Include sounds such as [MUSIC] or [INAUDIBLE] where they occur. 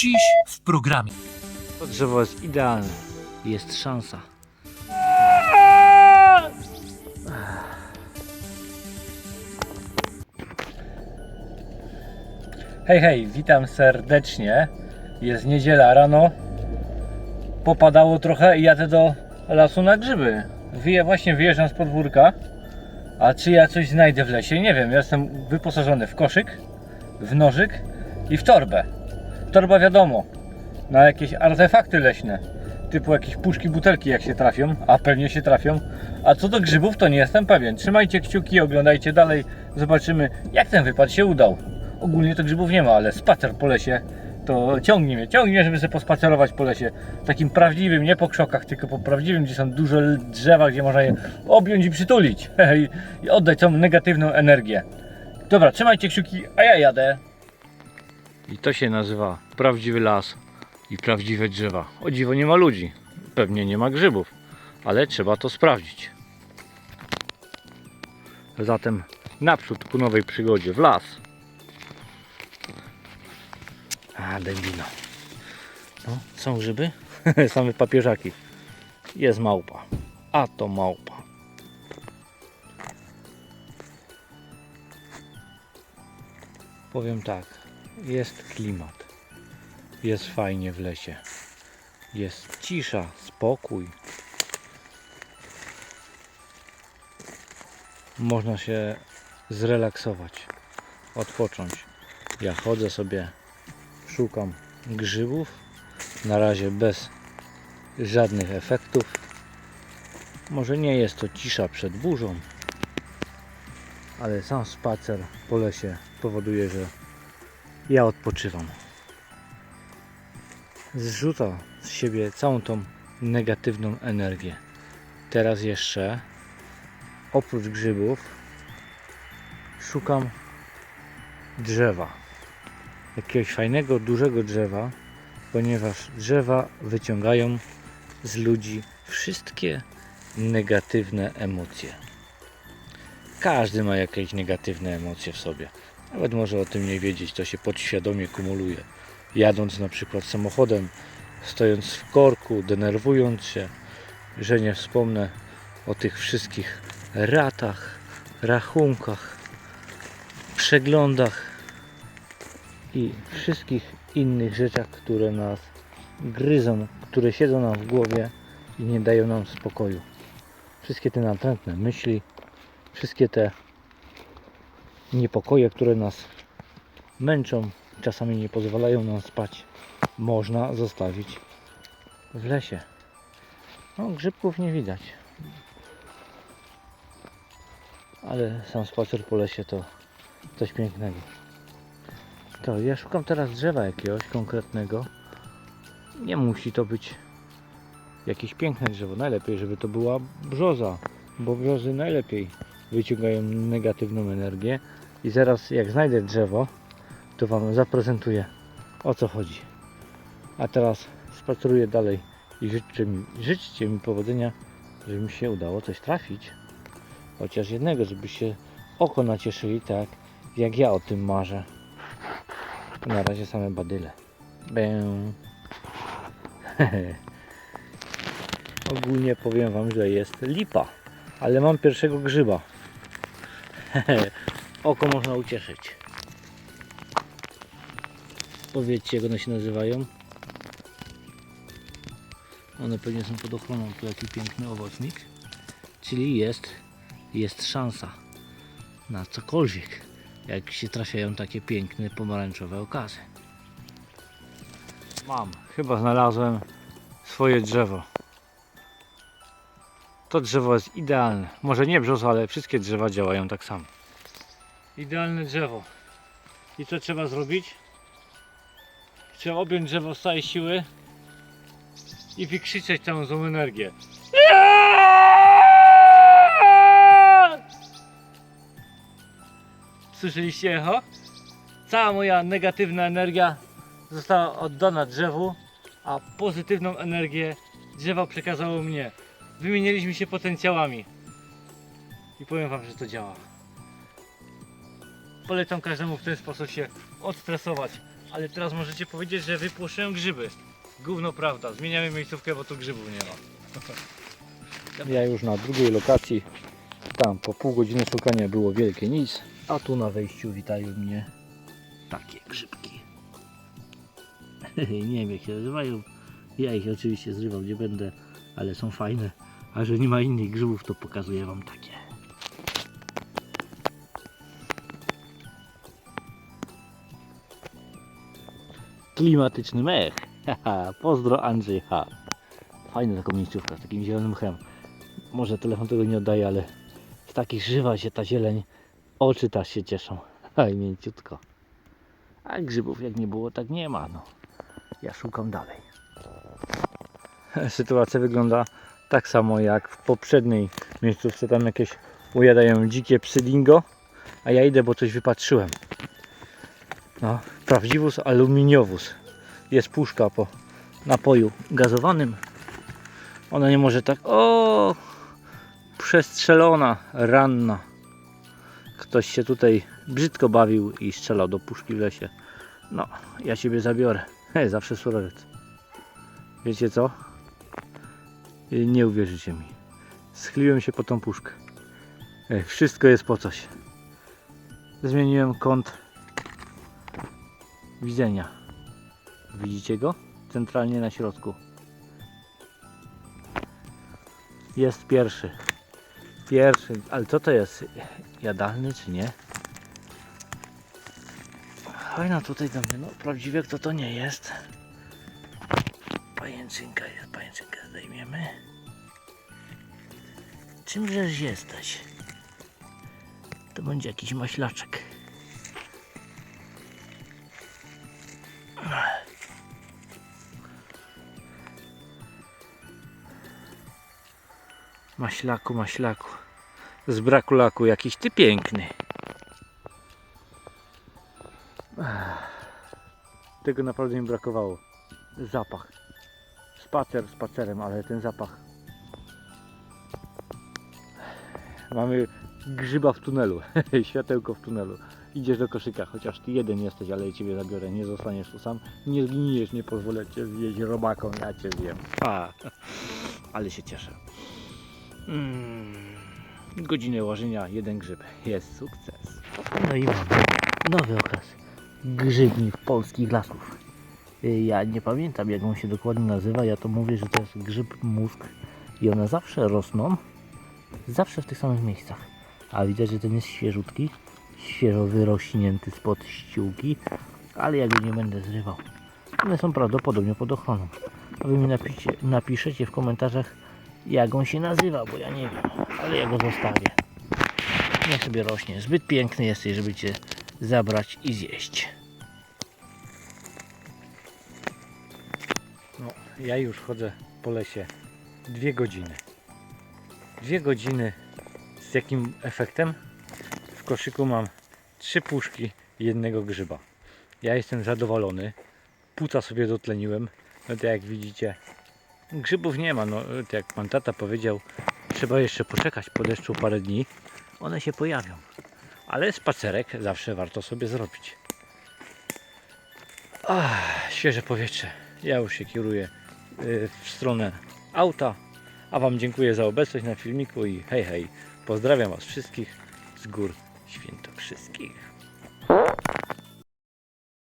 Dziś w programie. To drzewo jest idealne. Jest szansa. Hej, hej, witam serdecznie. Jest niedziela rano. Popadało trochę i jadę do lasu na grzyby. Wyje, właśnie wyjeżdżam z podwórka. A czy ja coś znajdę w lesie? Nie wiem. Ja jestem wyposażony w koszyk, w nożyk i w torbę. Torba wiadomo, na jakieś artefakty leśne, typu jakieś puszki, butelki jak się trafią, a pewnie się trafią. A co do grzybów to nie jestem pewien. Trzymajcie kciuki, oglądajcie dalej, zobaczymy jak ten wypad się udał. Ogólnie to grzybów nie ma, ale spacer po lesie to ciągnie mnie, ciągnie żeby sobie pospacerować po lesie. Takim prawdziwym, nie po krzokach, tylko po prawdziwym, gdzie są duże drzewa, gdzie można je objąć i przytulić [LAUGHS] i oddać tą negatywną energię. Dobra, trzymajcie kciuki, a ja jadę. I to się nazywa prawdziwy las i prawdziwe drzewa. O dziwo nie ma ludzi, pewnie nie ma grzybów, ale trzeba to sprawdzić. Zatem naprzód ku nowej przygodzie w las. A, dębino. No, są grzyby? [LAUGHS] Same papieżaki. Jest małpa. A to małpa. Powiem tak, jest klimat. Jest fajnie w lesie. Jest cisza, spokój. Można się zrelaksować, odpocząć. Ja chodzę sobie, szukam grzybów. Na razie bez żadnych efektów. Może nie jest to cisza przed burzą, ale sam spacer po lesie powoduje, że ja odpoczywam. Zrzuca z siebie całą tą negatywną energię. Teraz jeszcze oprócz grzybów szukam drzewa. Jakiegoś fajnego, dużego drzewa, ponieważ drzewa wyciągają z ludzi wszystkie negatywne emocje. Każdy ma jakieś negatywne emocje w sobie. Nawet może o tym nie wiedzieć, to się podświadomie kumuluje. Jadąc na przykład samochodem, stojąc w korku, denerwując się, że nie wspomnę o tych wszystkich ratach, rachunkach, przeglądach i wszystkich innych rzeczach, które nas gryzą, które siedzą nam w głowie i nie dają nam spokoju. Wszystkie te natrętne myśli, wszystkie te niepokoje, które nas męczą, czasami nie pozwalają nam spać, można zostawić w lesie. No, grzybków nie widać. Ale sam spacer po lesie to coś pięknego. To ja szukam teraz drzewa jakiegoś konkretnego. Nie musi to być jakieś piękne drzewo. Najlepiej, żeby to była brzoza, bo brzozy najlepiej wyciągają negatywną energię. I zaraz jak znajdę drzewo, to Wam zaprezentuję o co chodzi. A teraz spaceruję dalej i życzcie mi, życzcie mi powodzenia, żeby mi się udało coś trafić. Chociaż jednego, żeby się oko nacieszyli tak, jak ja o tym marzę. Na razie same badyle. Będę. [LAUGHS] Ogólnie powiem Wam, że jest lipa, ale mam pierwszego grzyba. [LAUGHS] Oko można ucieszyć. Powiedzcie, jak one się nazywają. One pewnie są pod ochroną. Tu jaki piękny owocnik. Czyli jest, jest szansa na cokolwiek, jak się trafiają takie piękne pomarańczowe okazy. Mam, chyba znalazłem swoje drzewo. To drzewo jest idealne. Może nie brzoza, ale wszystkie drzewa działają tak samo. Idealne drzewo. I co trzeba zrobić? Trzeba objąć drzewo z całej siły i wykrzyczeć całą złą energię. Słyszeliście echo? Cała moja negatywna energia została oddana drzewu, a pozytywną energię drzewo przekazało mnie. Wymieniliśmy się potencjałami. I powiem wam, że to działa. Polecam każdemu w ten sposób się odstresować. Ale teraz możecie powiedzieć, że wypłoszyłem grzyby. Gówno prawda, zmieniamy miejscówkę, bo tu grzybów nie ma. [LAUGHS] Ja już na drugiej lokacji. Tam po pół godziny szukania było wielkie nic. A tu na wejściu witają mnie takie grzybki. [LAUGHS] nie wiem jak się nazywają. Ja ich oczywiście zrywał nie będę, ale są fajne. A że nie ma innych grzybów, to pokazuję wam takie. Klimatyczny mech. Pozdro Andrzej H. Fajna taką miejscówka z takim zielonym chem. Może telefon tego nie oddaje, ale z takich żywa się ta zieleń. Oczy też się cieszą. [LAUGHS] Aj, mięciutko. A grzybów jak nie było, tak nie ma. No. Ja szukam dalej. [LAUGHS] Sytuacja wygląda tak samo jak w poprzedniej miejscówce. Tam jakieś ujadają dzikie psy dingo, a ja idę, bo coś wypatrzyłem. No, prawdziwus aluminiowus. Jest puszka po napoju gazowanym. Ona nie może tak. O! Przestrzelona, ranna. Ktoś się tutaj brzydko bawił i strzelał do puszki w lesie. No, ja ciebie zabiorę. Hej, zawsze surowiec. Wiecie co? Nie uwierzycie mi. Schyliłem się po tą puszkę. Wszystko jest po coś. Zmieniłem kąt widzenia. Widzicie go? Centralnie na środku. Jest pierwszy. Pierwszy. Ale co to jest? Jadalny czy nie? Fajna tutaj do mnie. No prawdziwie kto to nie jest. Pajęczynka jest. Pajęczynkę zdejmiemy. Czymżeż jesteś? To będzie jakiś maślaczek. Maślaku, maślaku. Z braku laku jakiś ty piękny. Tego naprawdę mi brakowało. Zapach. Spacer spacerem, ale ten zapach. Mamy grzyba w tunelu. [LAUGHS] Światełko w tunelu. Idziesz do koszyka, chociaż ty jeden jesteś, ale ja ciebie zabiorę. Nie zostaniesz tu sam. Nie zginiesz, nie pozwolę cię zjeść robaką, ja cię zjem. A, ale się cieszę. Mm, godzinę łożenia, jeden grzyb. Jest sukces. No i mamy nowy okaz. Grzybnik polskich lasów. Y, Ja nie pamiętam jak on się dokładnie nazywa. Ja to mówię, że to jest grzyb mózg. I one zawsze rosną. Zawsze w tych samych miejscach. A widać, że ten jest świeżutki. Świeżo wyrośnięty spod ściółki. Ale ja go nie będę zrywał. One są prawdopodobnie pod ochroną. A wy mi napiszcie, napiszecie w komentarzach jak on się nazywa, bo ja nie wiem, ale ja go zostawię. Niech sobie rośnie. Zbyt piękny jesteś, żeby cię zabrać i zjeść. Ja już chodzę po lesie dwie godziny. Dwie godziny z jakim efektem? W koszyku mam trzy puszki jednego grzyba. Ja jestem zadowolony. Płuca sobie dotleniłem. No to jak widzicie, Grzybów nie ma, no tak jak pan tata powiedział, trzeba jeszcze poczekać po deszczu parę dni, one się pojawią. Ale spacerek zawsze warto sobie zrobić. Ach, świeże powietrze. Ja już się kieruję w stronę auta, a Wam dziękuję za obecność na filmiku i hej hej, pozdrawiam Was wszystkich z gór świętokrzyskich.